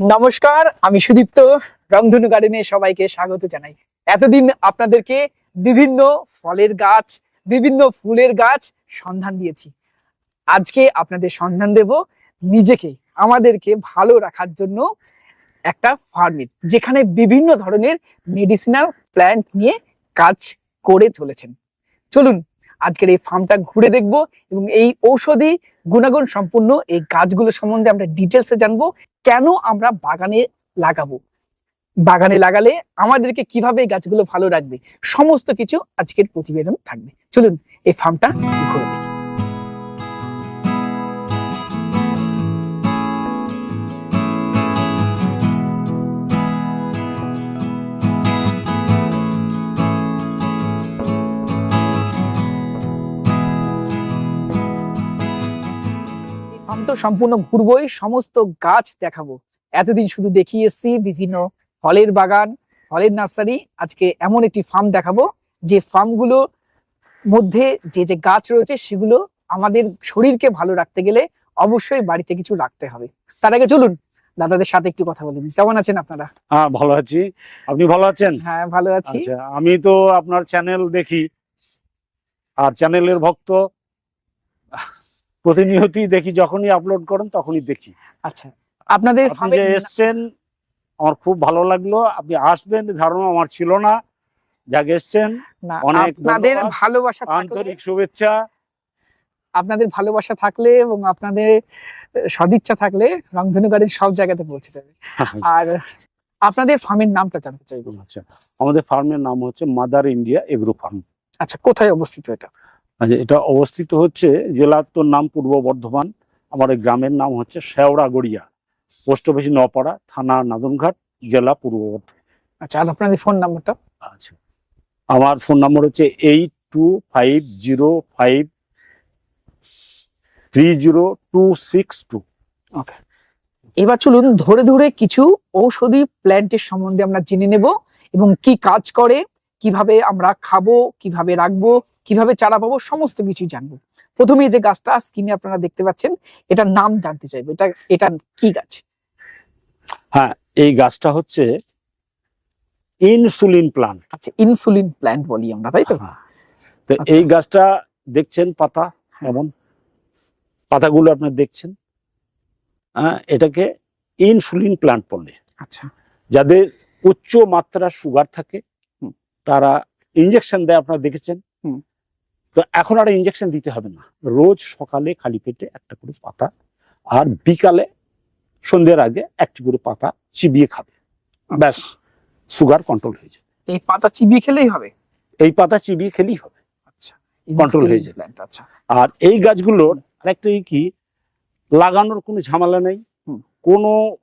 নমস্কার, আমি সুদীপ্ত, রংধনু গার্ডেনে সবাইকে স্বাগত জানাই। এতদিন আপনাদেরকে বিভিন্ন ফলের গাছ, বিভিন্ন ফুলের গাছ সন্ধান দিয়েছি। আজকে আপনাদের সন্ধান দেব নিজেকে, আমাদেরকে ভালো রাখার জন্য একটা ফার্মের যেখানে বিভিন্ন ধরনের মেডিসিনাল প্ল্যান্ট নিয়ে কাজ করে চলেছেন। চলুন আজকের এই ফার্মটা ঘুরে দেখব এবং এই ঔষধি গুণাগুণ সম্পূর্ণ এই গাছগুলো সম্বন্ধে আমরা ডিটেলসে জানব কেন আমরা বাগানে লাগাবো। বাগানে লাগালে আমাদেরকে কীভাবে এই গাছগুলো ভালো রাখবে, সমস্ত কিছু আজকের প্রতিবেদন থাকবে। চলুন এই ফার্মটা ঘুরে সম্পূর্ণ ঘুরবোই সমস্ত গাছ দেখাবো। এতদিন শুধু দেখিয়ে এসছি বিভিন্ন ফলের বাগান ফলের নার্সারি। আজকে এমন একটি ফার্ম দেখাবো যে ফার্মগুলো মধ্যে যে যে গাছ রয়েছে সেগুলো আমাদের শরীরকে ভালো রাখতে গেলে অবশ্যই বাড়িতে কিছু রাখতে হবে। তার আগে চলুন দাদাদের সাথে একটু কথা বলুন কেমন আছেন আপনারা? হ্যাঁ ভালো আছি। আপনি ভালো আছেন? হ্যাঁ ভালো আছি। আচ্ছা আমি তো আপনার চ্যানেল দেখি। আর চ্যানেলের ভক্ত প্রতিনিয়তই দেখি যখনই আপলোড করেন তখনই দেখি। আচ্ছা আপনাদের আপনি যে এসছেন আমার খুব ভালো লাগল। আপনি আসবেন ধারণা আমার ছিল না। যাক এসছেন। না, অনেক আপনাদের ভালোবাসা আন্তরিক শুভেচ্ছা। আপনাদের ভালোবাসা থাকলে এবং আপনাদের সদিচ্ছা থাকলে রংধনু সব জায়গাতে পৌঁছে যাবে। আর আপনাদের ফার্মের নামটা জানতে চাইব। আচ্ছা আমাদের ফার্মের নাম হচ্ছে মাদার ইন্ডিয়া এগ্রো ফার্ম। আচ্ছা কোথায় অবস্থিত এটা? আচ্ছা এটা অবস্থিত হচ্ছে জেলার তো নাম পূর্ব বর্ধমান আমার এই গ্রামের নাম হচ্ছে শেওড়াগড়িয়া পোস্ট অফিস নপাড়া থানা নাদনঘাট জেলা পূর্ব বর্ধমান। আচ্ছা আর আপনাদের ফোন নাম্বারটা? আচ্ছা আমার ফোন নম্বর হচ্ছে eight two five zero five three zero two six two. Okay এবার চলুন ধরে ধরে কিছু ঔষধি প্ল্যান্টের সম্বন্ধে আমরা জেনে নেব এবং কি কাজ করে কীভাবে আমরা খাব কীভাবে রাখব কীভাবে চারা পাবো সমস্ত কিছু জানব। প্রথমে যে গাছটা স্ক্রিনে আপনারা দেখতে পাচ্ছেন এটার নাম জানতে চাইব। এটা এটা কি গাছ? হ্যাঁ এই গাছটা হচ্ছে ইনসুলিন প্লান্ট। আচ্ছা ইনসুলিন প্ল্যান্ট বলি আমরা তাই তো? তো আচ্ছা। এই গাছটা দেখছেন পাতা এমন। পাতাগুলো আপনার দেখছেন। হ্যাঁ এটাকে ইনসুলিন প্লান্ট বলে। আচ্ছা। যাদের উচ্চ মাত্রা সুগার থাকে। তারা ইঞ্জেকশন দেয় আপনারা দেখেছেন। হুম। তো এখন আর ইঞ্জেকশন দিতে হবে না। রোজ সকালে খালি পেটে একটা করে পাতা আর বিকালে সন্ধ্যের আগে একটি করে পাতা চিবিয়ে খাবে। ব্যাস সুগার কন্ট্রোল হয়ে যাবে। এই পাতা চিবিয়ে খেলেই হবে? এই পাতা চিবিয়ে খেলেই হবে। আচ্ছা Control হয়ে plant, আচ্ছা। আর এই গাছগুলোর আরেকটা ই কি লাগানোর কোনো ঝামেলা নেই। কোনো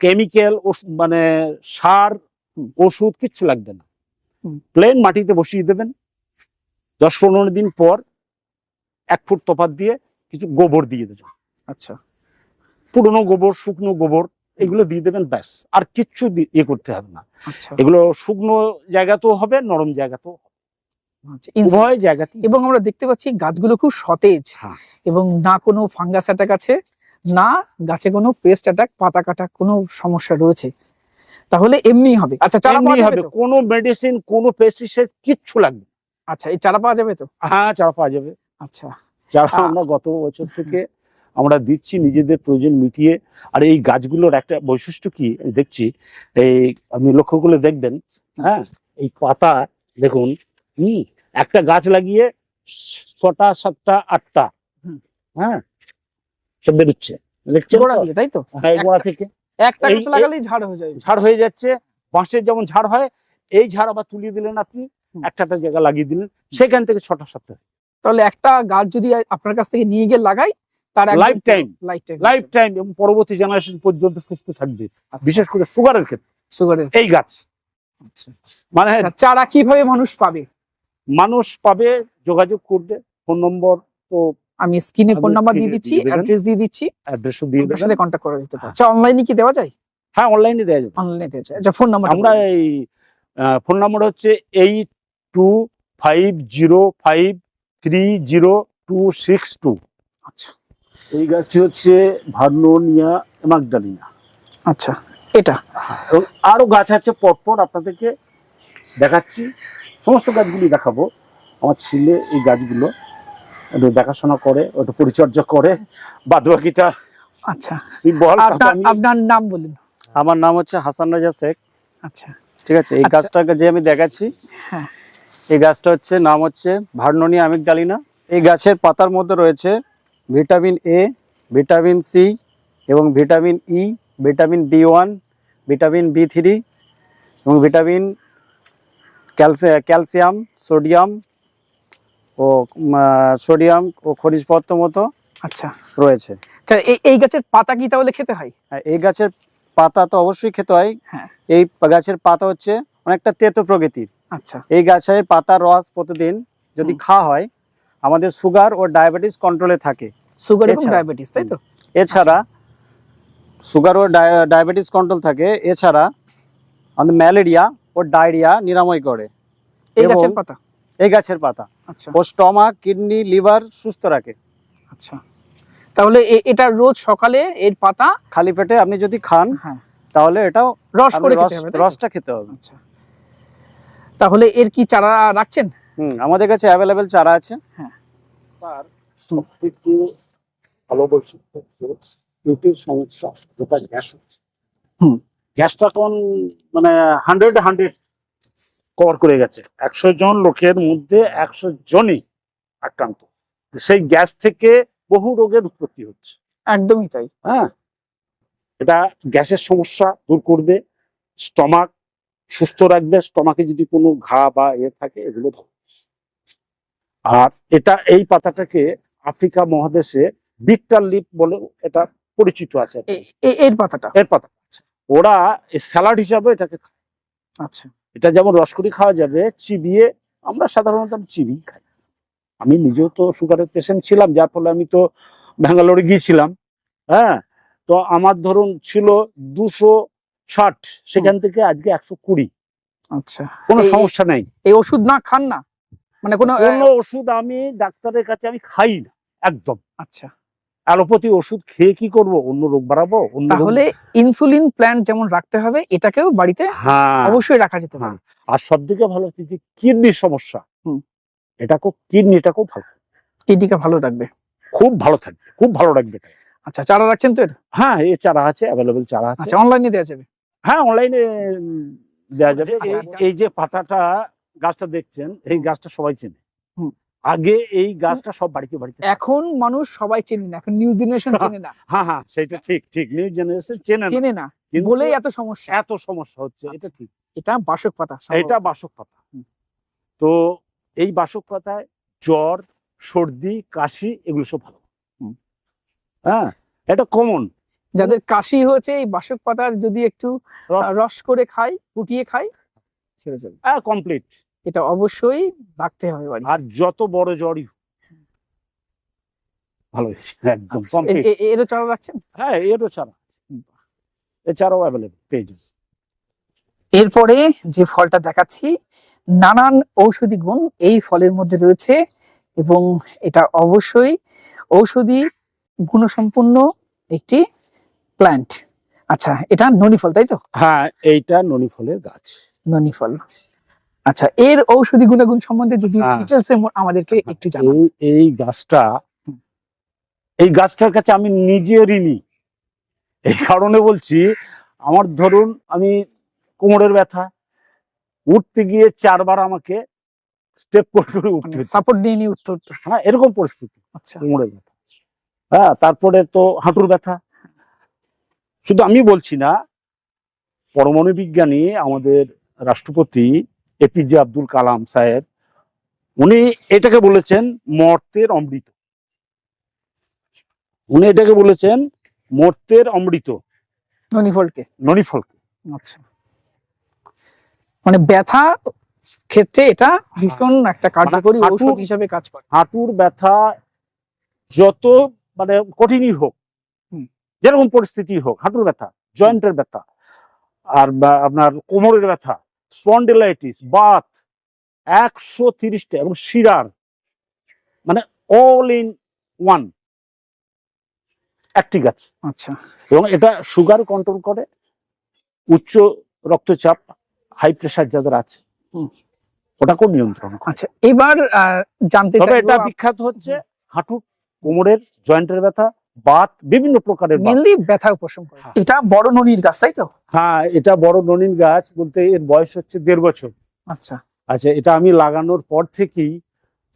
কেমিক্যাল মানে সার ওষুধ কিচ্ছু লাগবে না। প্লেন মাটিতে বসিয়ে দেবেন। দশ পনেরো দিন পর এক ফুট তফাত দিয়ে কিছু গোবর দিয়ে দেবেন। আচ্ছা। পুরনো গোবর শুকনো গোবর এগুলো দিয়ে দেবেন ব্যাস। আর কিচ্ছু ইয়ে করতে হবে না। আচ্ছা। এগুলো শুকনো জায়গাতেও হবে নরম জায়গাতেও হবে। আচ্ছা, উভয় জায়গাতেই। এবং আমরা দেখতে পাচ্ছি গাছগুলো খুব সতেজ। হ্যাঁ। এবং না কোনো ফাঙ্গাস অ্যাটাক আছে না গাছে কোনো পেস্ট অ্যাটাক পাতা কাটা কোনো সমস্যা রয়েছে। তাহলে এমনি হবে। আচ্ছা চারা হবে। কোনো মেডিসিন কোনো পেস্টিসাইড কিচ্ছু লাগবে। আচ্ছা এই চারা পাওয়া যাবে তো? হ্যাঁ চারা পাওয়া যাবে। আচ্ছা। যারা আ- আমরা গত বছর থেকে আমরা দিচ্ছি নিজেদের প্রয়োজন মিটিয়ে। আর এই গাছগুলোর একটা বৈশিষ্ট্য কি? দেখছি এই আপনি লক্ষ্য করলে দেখবেন হ্যাঁ এই পাতা দেখুন হুম একটা গাছ লাগিয়ে ছটা সাতটা আটটা হ্যাঁ সব বেরোচ্ছে। তাই তো? হ্যাঁ গোড়া থেকে। একটা গাছ লাগালেই ঝাড় হয়ে যাবে ঝাড় হয়ে যাচ্ছে বাঁশের যেমন ঝাড় হয় এই ঝাড় আবার তুলিয়ে দিলেন আপনি। একটা জায়গা লাগিয়ে দিলেন সেখান থেকে ছটা সাতটা। তাহলে একটা গাছ যদি আপনার কাছ থেকে নিয়ে গিয়ে লাগাই তার. লাইফ টাইম লাইফ টাইম এবং পরবর্তী জেনারেশন পর্যন্ত সুস্থ থাকবে আচ্ছা। বিশেষ করে সুগারের ক্ষেত্রে। সুগারের এই গাছ। আচ্ছা। মানে আচ্ছা, চারা কীভাবে মানুষ পাবে? মানুষ পাবে যোগাযোগ করবে ফোন নম্বর তো আমি স্ক্রিনে ফোন নাম্বার দিয়ে দিচ্ছি অ্যাড্রেস দিয়ে দিচ্ছি। অ্যাড্রেসও দিয়ে দেবেন। সাথে কন্ট্যাক্ট করা যেতে পারে। হ্যাঁ। আচ্ছা অনলাইনে কি দেওয়া যায়? হ্যাঁ অনলাইনে দেওয়া যাবে। অনলাইনে দেওয়া যায়। আচ্ছা ফোন নাম্বার আমরা এই ফোন নম্বর হচ্ছে eight two five zero five three zero two six two আচ্ছা। এই গাছটি হচ্ছে ভার্নোনিয়া এমাকডালিনা আচ্ছা এটা। এবং আরও গাছ আছে পরপর আপনাদেরকে দেখাচ্ছি। সমস্ত গাছগুলি দেখাবো। আমার ছেলে এই গাছগুলো একটু দেখাশোনা করে একটু পরিচর্যা করে। বাদ বাকিটা আচ্ছা আপনার নাম বলুন। আমার নাম হচ্ছে হাসান রাজা শেখ। আচ্ছা। ঠিক আছে এই আচ্ছা। গাছটাকে যে আমি দেখাচ্ছি হ্যাঁ। এই গাছটা হচ্ছে নাম হচ্ছে ভার্ননি আমিকডালিনা এই গাছের পাতার মধ্যে রয়েছে ভিটামিন এ ভিটামিন সি এবং vitamin E vitamin B one vitamin B three এবং ভিটামিন ক্যালসি- ক্যালসিয়াম সোডিয়াম ও সোডিয়াম ও খনিজ পদার্থ মতো আচ্ছা। রয়েছে। আচ্ছা এই এই গাছের পাতা কি তাহলে খেতে হয়? আর এই গাছের পাতা তো অবশ্যই খেতে হয়। হ্যাঁ। এই গাছের পাতা হচ্ছে অনেকটা তেতো প্রকৃতির। আচ্ছা। এই গাছের পাতার রস প্রতিদিন যদি। খাওয়া হয় আমাদের সুগার ও ডায়াবেটিস কন্ট্রোলে থাকে। সুগার এবং ডায়াবেটিস তাই তো? এছাড়া সুগার ও ডায়াবেটিস কন্ট্রোল থাকে। এছাড়া আমাদের ম্যালেরিয়া ও ডায়রিয়া নিরাময় করে। এই গাছের পাতা? এই গাছের পাতা। আচ্ছা। ও স্টমাক কিডনি লিভার সুস্থ রাখে। আচ্ছা। তাহলে এটা রোজ সকালে এর পাতা খালি পেটে আপনি যদি খান হ্যাঁ। তাহলে এটাও রস করে রস খেতে হবে রসটা খেতে হবে। আচ্ছা। তাহলে এর কি চারা রাখছেন? হুম আমাদের কাছে অ্যাভেলেবেল চারা আছে। তার সবথেকে ভালো বৈশিষ্ট্য হচ্ছে পেটের সমস্যা যেটা গ্যাস হুম। গ্যাসটা এখন মানে হান্ড্রেড হান্ড্রেড কভার করে গেছে। একশো জন লোকের মধ্যে একশো জনই আক্রান্ত। সেই গ্যাস থেকে বহু রোগের উৎপত্তি হচ্ছে। একদমই তাই। হ্যাঁ। এটা গ্যাসের সমস্যা দূর করবে। স্টমাক সুস্থ রাখবে স্টমাকে যদি কোনো ঘা বা এ থাকে এগুলো ভালো আর এটা এই পাতাটাকে আফ্রিকা মহাদেশে বিট্টার লিপ বলে এটা পরিচিত আছে। এর পাতাটা? এর পাতা। ওরা স্যালাড হিসাবে এটাকে খায়। আচ্ছা। এটা যেমন রসকরি খাওয়া যাবে চিবিয়ে আমরা সাধারণত চিবিয়ে খাই। আমি নিজেও তো সুগারের পেশেন্ট ছিলাম যার ফলে আমি তো ব্যাঙ্গালোরে গিয়েছিলাম। হ্যাঁ তো আমার ধরুন ছিল দুশো ষাট সেখান থেকে আজকে একশো কুড়ি। আচ্ছা। কোনো সমস্যা নেই। এই ওষুধ না খান না? মানে কোনো কোনো ওষুধ আমি ডাক্তারের কাছে আমি খাই না একদম। আচ্ছা। অ্যালোপ্যাথি ওষুধ খেয়ে কি করব? অন্য রোগ বাড়াবো? তাহলে ইনসুলিন প্ল্যান্ট যেমন রাখতে হবে এটাকেও বাড়িতে হ্যাঁ। অবশ্যই রাখা যেতে পারে। আর সব থেকে ভালো হচ্ছে যে কিডনির সমস্যা। এটাকেও কিডনিটাকেও ভালো। কিডনিকে ভালো রাখবে? খুব ভালো থাকবে খুব ভালো রাখবে। আচ্ছা চারা রাখছেন তো? হ্যাঁ এই চারা আছে অ্যাভেলেবেল চারা আছে। আচ্ছা অনলাইনে দেওয়া যাবে? হ্যাঁ অনলাইনে দেওয়া যাবে এই- যে পাতাটা গাছটা দেখছেন এই গাছটা সবাই চেনে। আগে এই গাছটা সব বাড়িতে বাড়িতে এখন মানুষ সবাই চেনে না এখন নিউ জেনারেশন চেনে না। হ্যাঁ হ্যাঁ সেটা ঠিক ঠিক নিউ জেনারেশন চেনে না। চেনে না বলেই এত সমস্যা। এত সমস্যা হচ্ছে এটা আচ্ছা। ঠিক। এটা বাসক পাতা এটা বাসক পাতা। তো এই বাসক পাতায় জ্বর সর্দি কাশি এগুলো সব ভালো। হ্যাঁ এটা কমন যাদের কাশি হয়েছে এই বাসক পাতার যদি একটু রস- করে খাই ফুটিয়ে খাই ছেড়ে যাবে। হ্যাঁ কমপ্লিট এটা অবশ্যই রাখতে হবে আর যত বড় জ্বরই ভালো একদম আচ্ছা, কমপ্লিট এ- এরও চারা রাখছেন? হ্যাঁ এরও ছাড়া এছাড়াও অ্যাভেলেবেল পেয়ে যাবেন। এরপরে যে ফলটা দেখাচ্ছি নানান ঔষধি গুণ এই ফলের মধ্যে রয়েছে এবং এটা অবশ্যই ঔষধি গুণসম্পন্ন একটি প্ল্যান্ট আচ্ছা এটা ননি ফল তাই তো? হ্যাঁ এইটা ননি ফলের গাছ। ননি ফল। আচ্ছা এর ঔষধি গুণাগুণ সম্বন্ধে যদি হ্যাঁ। ডিটেলসে আমাদেরকে একটু জানান। এই গাছটা এই গাছটার কাছে আমি নিজে ঋণী। এই কারণে বলছি আমার ধরুন আমি কোমরের ব্যথা উঠতে গিয়ে চারবার আমাকে স্টেপ করে করে উঠতে সাপোর্ট নিয়ে নিয়ে উঠতে। হ্যাঁ এরকম পরিস্থিতি আচ্ছা। কোমরের ব্যথা। হ্যাঁ তারপরে তো হাঁটুর ব্যথা শুধু আমি বলছি না পরমাণু বিজ্ঞানী আমাদের রাষ্ট্রপতি এপিজে আব্দুল কালাম সাহেব উনি এটাকে বলেছেন মর্তের অমৃত। উনি এটাকে বলেছেন মর্তের অমৃত। ননি ফলকে ননিফলকে। আচ্ছা। মানে ব্যথা ক্ষেত্রে এটা ভীষণ একটা কার্যকরী হাঁটুর- ঔষধ হিসাবে কাজ করে। হাঁটুর ব্যথা যত মানে কঠিনই হোক। যেরকম পরিস্থিতি হোক হাঁটুর ব্যথা জয়েন্টের ব্যথা আর বা- আপনার কোমরের ব্যথা স্পন্ডিলাইটিস বাত একশো তিরিশটা এবং শিরার মানে অল ইন ওয়ান একটি গাছ। আচ্ছা। এবং এটা সুগার কন্ট্রোল করে উচ্চ রক্তচাপ হাই প্রেশার যাদের আছে ওটা ওটাকেও নিয়ন্ত্রণ আচ্ছা এবার জানতে তবে এটা বিখ্যাত হচ্ছে হাঁটু কোমরের জয়েন্টের ব্যথা বাত বিভিন্ন প্রকারের মেনলি ব্যথা উপশম করে। হ্যাঁ। এটা বড় ননির গাছ তাই তো? হ্যাঁ এটা বড় ননিন গাছ বলতে এর বয়স হচ্ছে দেড় বছর। আচ্ছা। আচ্ছা এটা আমি লাগানোর পর থেকেই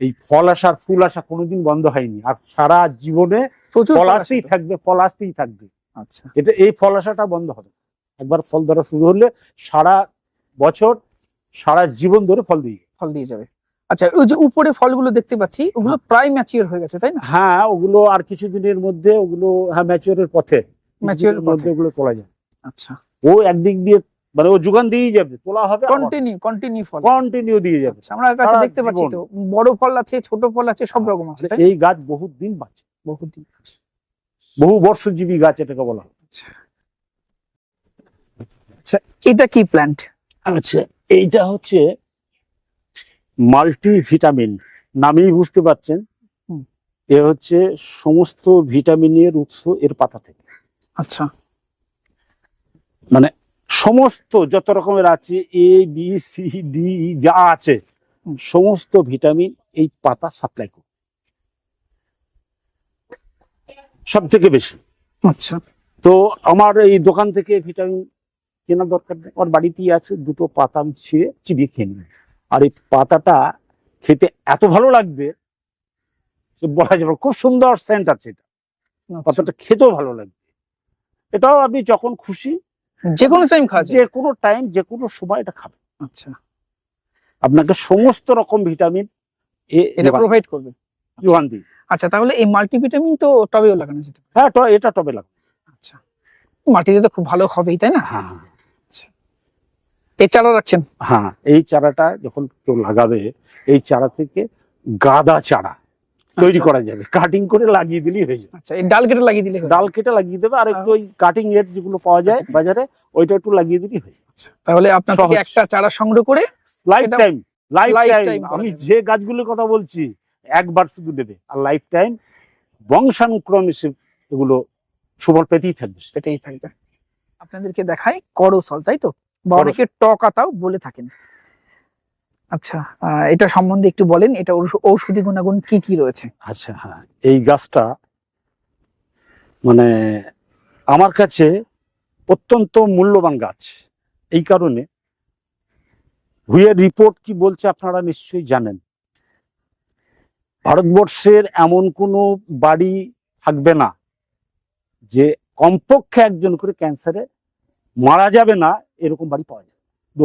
এই ফল আসার ফুল আসা কোনোদিন বন্ধ হয়নি। আর সারা জীবনে ফল ফল আসতেই থাকবে ফল আসতেই থাকবে। আচ্ছা। এটা এই ফল আসাটা বন্ধ হবে। একবার ফল ধরা শুরু হলে সারা বছর সারা জীবন ধরে ফল দিয়ে ফল দিয়ে যাবে। আচ্ছা ওই যে উপরে ফলগুলো দেখতে পাচ্ছি ওগুলো প্রায় ম্যাচিওর হয়ে গেছে তাই না? হ্যাঁ ওগুলো আর কিছুদিনের মধ্যে ওগুলো হ্যাঁ ম্যাচিওরের পথে এর মধ্যে ওগুলো তোলা যাবে আচ্ছা। ও একদিক দিয়ে মানে ও যোগান দিয়েই যাবে তোলা হবে কন্টিনিউ কন্টিনিউ ফল। কন্টিনিউ দিয়ে যাবে। আচ্ছা, আমরা কাছে দেখতে পাচ্ছি তো বড় ফল আছে ছোট ফল আছে সব রকম আছে এই গাছ বহুত দিন বাঁচে। বহুদিন আছে বহু বর্ষজীবী গাছ এটাকে বলা হয়। আচ্ছা। এটা কি প্ল্যান্ট আচ্ছা এইটা হচ্ছে মাল্টি ভিটামিন নামেই বুঝতে পারছেন। এ হচ্ছে সমস্ত ভিটামিনের উৎস এর পাতা থেকে। আচ্ছা। মানে সমস্ত যত রকমের আছে এ বি সি ডি যা আছে সমস্ত ভিটামিন এই পাতা সাপ্লাই করে। সব থেকে বেশি। আচ্ছা। তো আমার এই দোকান থেকে ভিটামিন কেনার দরকার নেই। আমার বাড়িতেই আছে দুটো পাতা ছিঁড়ে চিবিয়ে খেয়ে নিই আর এই পাতাটা খেতে এত ভালো লাগবে বলা যাবে খুব সুন্দর সেন্ট আছে এটা। আচ্ছা। পাতাটা খেতেও ভালো লাগবে। এটাও আপনি যখন খুশি যে কোনো টাইম যায়। যে কোনো টাইম যে কোনো সময় এটা খাবে আচ্ছা। আপনাকে সমস্ত রকম ভিটামিন এ এটা প্রোভাইড করবে। যোগান দিই আচ্ছা তাহলে এই মাল্টিভিটামিন তো টবেও লাগানো যেতে পারে। হ্যাঁ এটা টবে লাগবে। আচ্ছা। মাটিতে তো খুব ভালো হবেই তাই না? হ্যাঁ। এর চারা রাখছেন? হ্যাঁ এই চারাটা যখন কেউ লাগাবে এই চারা থেকে গাদা চারা তৈরি আচ্ছা। করা যাবে। কাটিং করে লাগিয়ে দিলেই হয়ে যাবে। আচ্ছা এই ডাল কেটে লাগিয়ে দিলে ডাল কেটে লাগিয়ে দেবে আর একটু ওই কাটিং এর যেগুলো পাওয়া যায় বাজারে ওইটা একটু লাগিয়ে দিলেই হয়ে আচ্ছা, তাহলে আপনার থেকে একটা চারা সংগ্রহ করে লাইফ টাইম লাইফ টাইম আমি যে গাছগুলোর কথা বলছি একবার শুধু দেবে আর লাইফ টাইম বংশানুক্রমে এগুলো সুফল পেতেই থাকবে। সেটাই থাকবে। আপনাদেরকে দেখাই করসল তাই তো? বা। অনেকে টকাতাও বলে থাকেন। আচ্ছা এটা সম্বন্ধে একটু বলেন এটা ঔষ- ঔষধি গুণাগুণ কি কি রয়েছে? আচ্ছা হ্যাঁ এই গাছটা মানে আমার কাছে অত্যন্ত মূল্যবান গাছ। এই কারণে হুয়ের রিপোর্ট কি বলছে আপনারা নিশ্চয়ই জানেন। ভারতবর্ষের এমন কোনো বাড়ি থাকবে না যে কমপক্ষে একজন করে ক্যান্সারে মারা যাবে না, এরকম বাড়ি পাওয়া যাবে দু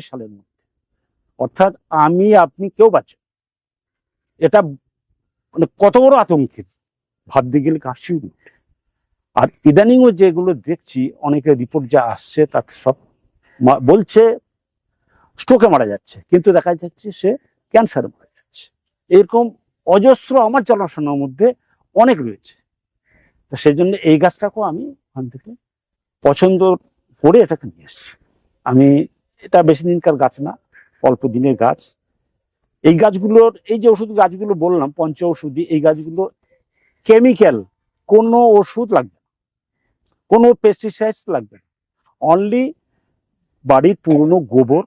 সালের মধ্যে। অর্থাৎ আমি, আপনি কেউ বাঁচে এটা মানে কত বড় আতঙ্কের ভাবতে গেলে কাশি। আর ইদানিংও যেগুলো দেখছি অনেকের রিপোর্ট যা আসছে তাতে সব বলছে স্ট্রোকে মারা যাচ্ছে। কিন্তু দেখা যাচ্ছে সে ক্যান্সারে মারা যাচ্ছে। এরকম অজস্র আমার জানাশোনার মধ্যে অনেক রয়েছে। সেই জন্য এই গাছটাকেও আমি ওখান থেকে পছন্দ করে এটাকে নিয়ে এসেছি। আমি এটা বেশি দিনকার গাছ না অল্প দিনের গাছ। এই গাছগুলোর এই যে ওষুধ গাছগুলো বললাম পঞ্চ ওষুধি এই গাছগুলো কেমিক্যাল কোনো ওষুধ লাগবে না। কোনো পেস্টিসাইডস লাগবে না। অনলি বাড়ির পুরনো গোবর।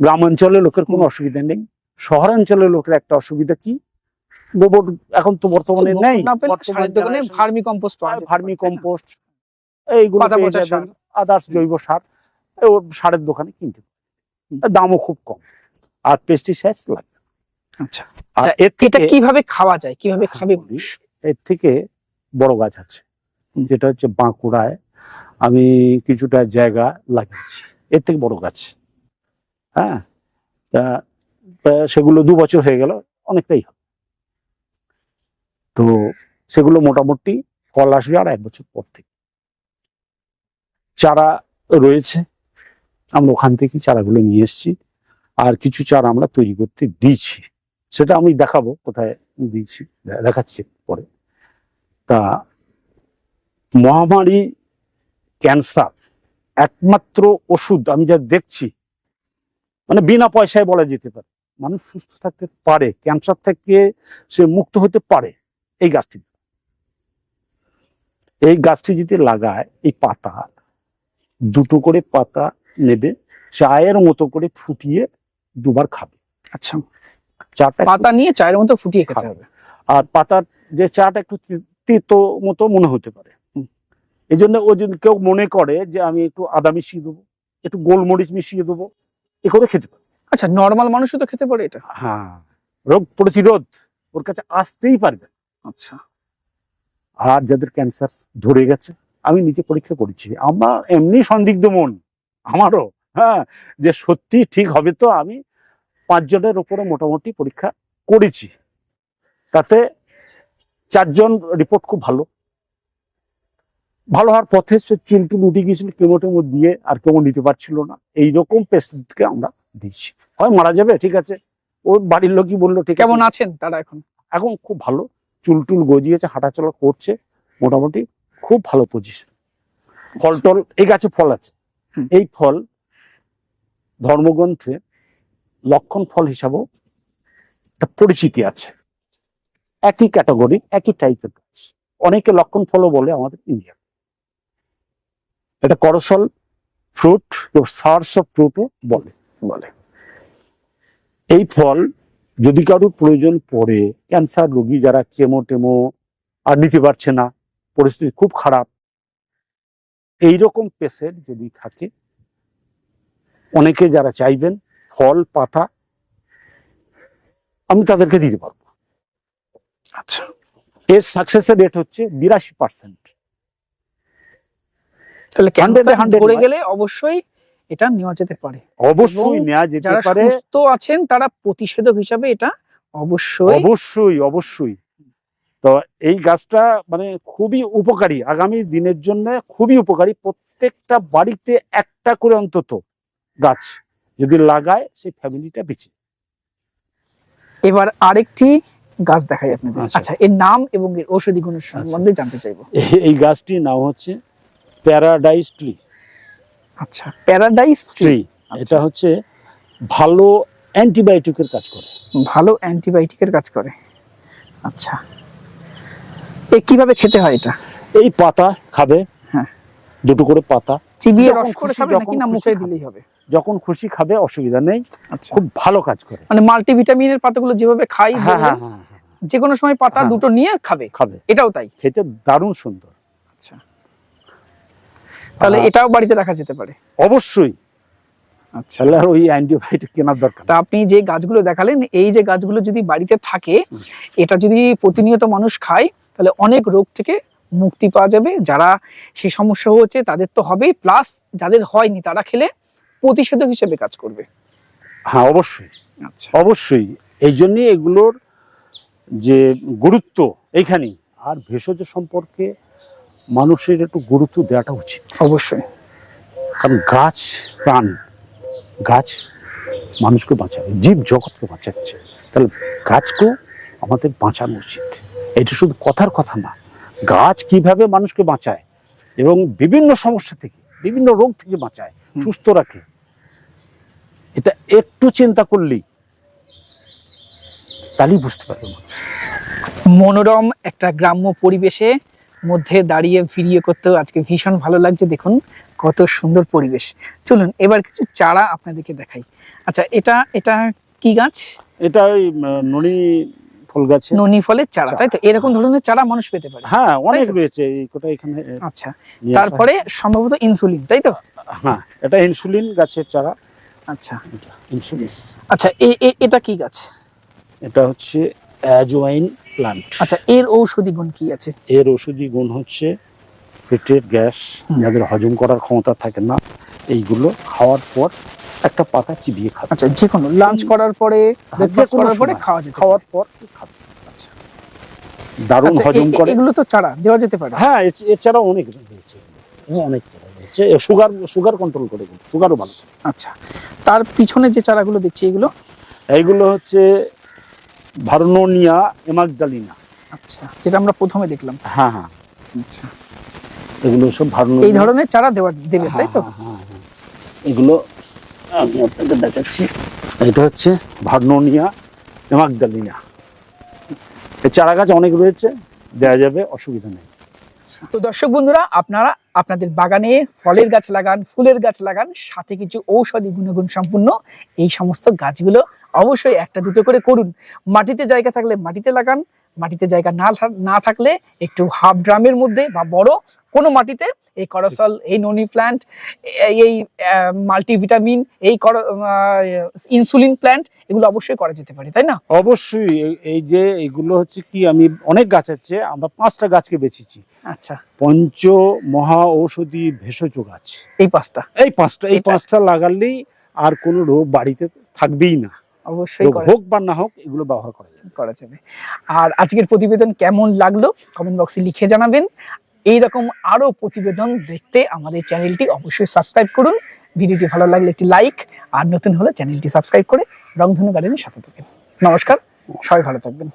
গ্রাম অঞ্চলের লোকের কোনো অসুবিধা নেই। শহরাঞ্চলের লোকের একটা অসুবিধা কি? গোবর এখন তো বর্তমানে নেই। না পেলে বর্তমান সারের দোকানে generation- ভার্মি কম্পোস্ট পাওয়া ভার্মি কম্পোস্ট এইগুলো। আদার্স জৈব সার সারের দোকানে কিনতে দামও খুব কম। আর পেস্টিসাইডস লাগে আচ্ছা। আর আচ্ছা, এর থেকে কীভাবে খাওয়া যায়? কীভাবে খাবে এর থেকে বড় গাছ আছে। যেটা হচ্ছে বাঁকুড়ায় আমি কিছুটা জায়গা লাগিয়েছি। এর থেকে বড় গাছ। হ্যাঁ? তা সেগুলো দু বছর হয়ে গেল অনেকটাই হবে। তো সেগুলো মোটামুটি ফল আসবে আর এক বছর পর থেকে। চারা রয়েছে। আমরা ওখান থেকে চারাগুলো নিয়ে এসেছি। আর কিছু চারা আমরা তৈরি করতে দিয়েছি। সেটা আমি দেখাবো, কোথায় দিয়েছি দেখাচ্ছি পরে। তা, মহামারী ক্যান্সার একমাত্র ওষুধ আমি যা দেখছি মানে বিনা পয়সায় বলা যেতে পারে। মানুষ সুস্থ থাকতে পারে, ক্যান্সার থেকে সে মুক্ত হতে পারে এই গাছটি। এই গাছটি যদি লাগায়, এই পাতা দুটো করে পাতা নেবে চায়ের মতো করে ফুটিয়ে দুবার খাবে। আচ্ছা। চাটা পাতা নিয়ে চায়ের মতো ফুটিয়ে খেতে। হবে। আর পাতার যে চাটা একটু তিতো মতো মনে হতে পারে। এই জন্য ও যদি কেউ মনে করে যে আমি একটু আদা মিশিয়ে দেবো একটু গোলমরিচ মিশিয়ে দেবো এ করে খেতে পারে। আচ্ছা নর্মাল মানুষও তো খেতে পারে এটা। হ্যাঁ রোগ প্রতিরোধ ওর কাছে আসতেই পারবে। আচ্ছা। আর যাদের ক্যান্সার ধরে গেছে আমি নিজে পরীক্ষা করেছি। আমার এমনি সন্দিগ্ধ মন আমারও হ্যাঁ যে সত্যি ঠিক হবে তো আমি পাঁচজনের উপরে মোটামুটি পরীক্ষা করেছি। তাতে চারজন রিপোর্ট খুব ভালো। ভালো হওয়ার পথে সে চুলটুল উঠে গিয়েছিল কেমো টেমো দিয়ে আর কেমো নিতে পারছিল না। এইরকম পেশেন্টকে আমরা দিচ্ছি হয় মারা যাবে ঠিক আছে। ওর বাড়ির লোকই বলল ঠিক কেমন আছেন তারা এখন? এখন খুব ভালো। চুলটুল গজিয়েছে হাঁটাচলা করছে মোটামুটি খুব ভালো পজিশন ফল টল এই গাছে ফল আছে। এই ফল ধর্মগ্রন্থে লক্ষণ ফল হিসাবেও একটা পরিচিতি আছে। একই ক্যাটাগরি একই টাইপের গাছ। অনেকে লক্ষণ ফলও বলে আমাদের ইন্ডিয়া এটা করসল ফ্রুট সার্স অফ ফ্রুটও বলে। বলে। এই ফল যদি কারোর প্রয়োজন পড়ে ক্যান্সার রোগী যারা কেমো টেমো আর নিতে পারছে না পরিস্থিতি খুব খারাপ। এইরকম পেশেন্ট যদি থাকে অনেকে যারা চাইবেন ফল পাতা আমি তাদেরকে দিতে পারব। আচ্ছা। এর সাকসেসের রেট হচ্ছে বিরাশি পার্সেন্ট তাহলে 100 ক্যান্সার 100 ধরে নয়। গেলে অবশ্যই এটা নেওয়া যেতে পারে। অবশ্যই নেওয়া যেতে যারা পারে। সুস্থ আছেন তারা প্রতিষেধক হিসাবে এটা অবশ্যই অবশ্যই অবশ্যই। তো এই গাছটা মানে খুবই উপকারী। আগামী দিনের জন্য খুবই উপকারী। প্রত্যেকটা বাড়িতে একটা করে অন্তত গাছ যদি লাগায় সেই ফ্যামিলিটা বেঁচে এবার আরেকটি গাছ দেখাই আপনাদের। আচ্ছা। আচ্ছা এর নাম এবং এর ঔষধি গুণের সম্বন্ধে জানতে চাইব। এই- এই গাছটির নাম হচ্ছে প্যারাডাইস ট্রি। আচ্ছা প্যারাডাইস ট্রি। এটা হচ্ছে ভালো অ্যান্টিবায়োটিকের কাজ করে। ভালো অ্যান্টিবায়োটিকের কাজ করে। আচ্ছা। এ কীভাবে খেতে হয় এটা? এই পাতা খাবে হ্যাঁ। দুটো করে পাতা। চিবিয়ে রস করে খাবে নাকি না মুখে দিলেই হবে? যখন খুশি খাবে অসুবিধা নেই। আচ্ছা। খুব ভালো কাজ করে। মানে মাল্টিভিটামিনের পাতাগুলো যেভাবে খাই হ্যাঁ হ্যাঁ হ্যাঁ যে কোনো সময় পাতা হ্যাঁ। দুটো নিয়ে খাবে। খাবে। এটাও তাই? খেতে দারুণ সুন্দর। আচ্ছা। তাহলে এটাও বাড়িতে রাখা যেতে পারে? অবশ্যই। আচ্ছা। আর ওই অ্যান্টিবায়োটিক কেনার দরকার তা আপনি যে গাছগুলো দেখালেন এই যে গাছগুলো যদি বাড়িতে থাকে এটা যদি প্রতিনিয়ত মানুষ খায় তাহলে অনেক রোগ থেকে মুক্তি পাওয়া যাবে। যারা সেই সমস্যা হচ্ছে তাদের তো হবেই। প্লাস যাদের হয়নি তারা খেলে প্রতিষেধক হিসেবে কাজ করবে। হ্যাঁ অবশ্যই। আচ্ছা। অবশ্যই। এই জন্যে এগুলোর যে গুরুত্ব এইখানেই। আর ভেষজ সম্পর্কে মানুষের একটু গুরুত্ব দেওয়াটা উচিত। অবশ্যই। কারণ গাছ প্রাণ গাছ মানুষকে বাঁচাবে জীব জগৎকে বাঁচাচ্ছে। তাহলে গাছকেও আমাদের বাঁচানো উচিত। এটা শুধু কথার কথা না গাছ কীভাবে মানুষকে বাঁচায় এবং বিভিন্ন সমস্যা থেকে বিভিন্ন রোগ থেকে বাঁচায় সুস্থ রাখে এটা একটু চিন্তা করলেই তাহলেই বুঝতে পারবে। মনোরম একটা গ্রাম্য পরিবেশে মধ্যে দাঁড়িয়ে ভিডিও করতেও আজকে ভীষণ ভালো লাগছে। দেখুন কত সুন্দর পরিবেশ। চলুন এবার কিছু চারা আপনাদেরকে দেখাই। আচ্ছা এটা এটা কি গাছ? এটা ওই ননি ফল গাছে? ননি ফলের চারা। তাই তো? এরকম ধরনের চারা মানুষ পেতে পারে। হ্যাঁ অনেক রয়েছে এই কোটা এখানে। আচ্ছা তারপরে সম্ভবত ইনসুলিন তাই তো? হ্যাঁ এটা ইনসুলিন গাছের চারা। আচ্ছা। ইনসুলিন। আচ্ছা এ- এটা কি গাছ? এটা হচ্ছে অ্যাজওয়াইন প্লান্ট। আচ্ছা এর ঔষধি গুণ কি আছে? এর ঔষধি গুণ হচ্ছে পেটের গ্যাস যাদের হজম করার ক্ষমতা থাকে না এইগুলো খাওয়ার পর একটা পাতা চিবিয়ে খাবে। আচ্ছা যে কোনো লাঞ্চ করার পরে ব্রেকফাস্ট করার পরে খাওয়া যেতে খাওয়ার পর। খাবে। আচ্ছা। দারুণ আচ্ছা, হজম করে। এগুলো তো চারা দেওয়া যেতে পারে। হ্যাঁ এছ- এছাড়াও অনেক রয়েছে এগুলো। অনেক চারা রয়েছে সুগার সুগার কন্ট্রোল করে সুগারও ভালো। আচ্ছা তার পিছনে যে চারাগুলো দেখছি এগুলো? এইগুলো হচ্ছে ভার্নোনিয়া এমাগডালিনা। আচ্ছা যেটা আমরা প্রথমে দেখলাম। হ্যাঁ হ্যাঁ। আচ্ছা। এগুলো সব ভার্নোনিয়া। এই ধরনের চারা দেওয়া দেবে তাই তো? হ্যাঁ, হ্যাঁ, হ্যাঁ। এগুলো আমি আপনাদের দেখাচ্ছি। এটা হচ্ছে ভার্নোনিয়া এমাগডালিনা এই চারা গাছ অনেক রয়েছে দেওয়া যাবে অসুবিধা নেই। আচ্ছা। তো দর্শক বন্ধুরা আপনারা আপনাদের বাগানে ফলের গাছ লাগান ফুলের গাছ লাগান সাথে কিছু ঔষধি গুণগুণ সম্পূর্ণ এই সমস্ত গাছগুলো অবশ্যই একটা দুটো করে করুন। মাটিতে জায়গা থাকলে মাটিতে লাগান মাটিতে জায়গা না না থাকলে একটু হাফ ড্রামের মধ্যে বা বড় কোনো মাটিতে এই করসল এই ননি প্ল্যান্ট এই মাল্টিভিটামিন এই ইনসুলিন প্ল্যান্ট এগুলো অবশ্যই করা যেতে পারে তাই না? অবশ্যই এই- এই যে এগুলো হচ্ছে কি আমি অনেক গাছ আছে আমরা পাঁচটা গাছকে বেছেছি। আচ্ছা। পঞ্চ মহা ঔষধি ভেষজ গাছ। এই পাঁচটা। এই পাঁচটা এই পাঁচটা লাগালেই আর কোনো রোগ বাড়িতে থাকবেই না। অবশ্যই হোক বা না হোক এগুলো ব্যবহার করা যাবে করা যাবে। আর আজকের প্রতিবেদন কেমন লাগল কমেন্ট বক্সে লিখে জানাবেন। এইরকম আরও আরও প্রতিবেদন দেখতে আমাদের চ্যানেলটি অবশ্যই সাবস্ক্রাইব করুন। ভিডিওটি ভালো লাগলে একটি লাইক আর নতুন হলে চ্যানেলটি সাবস্ক্রাইব করে রংধনু গার্ডেনের সাথে থাকবেন নমস্কার সবাই ভালো থাকবেন।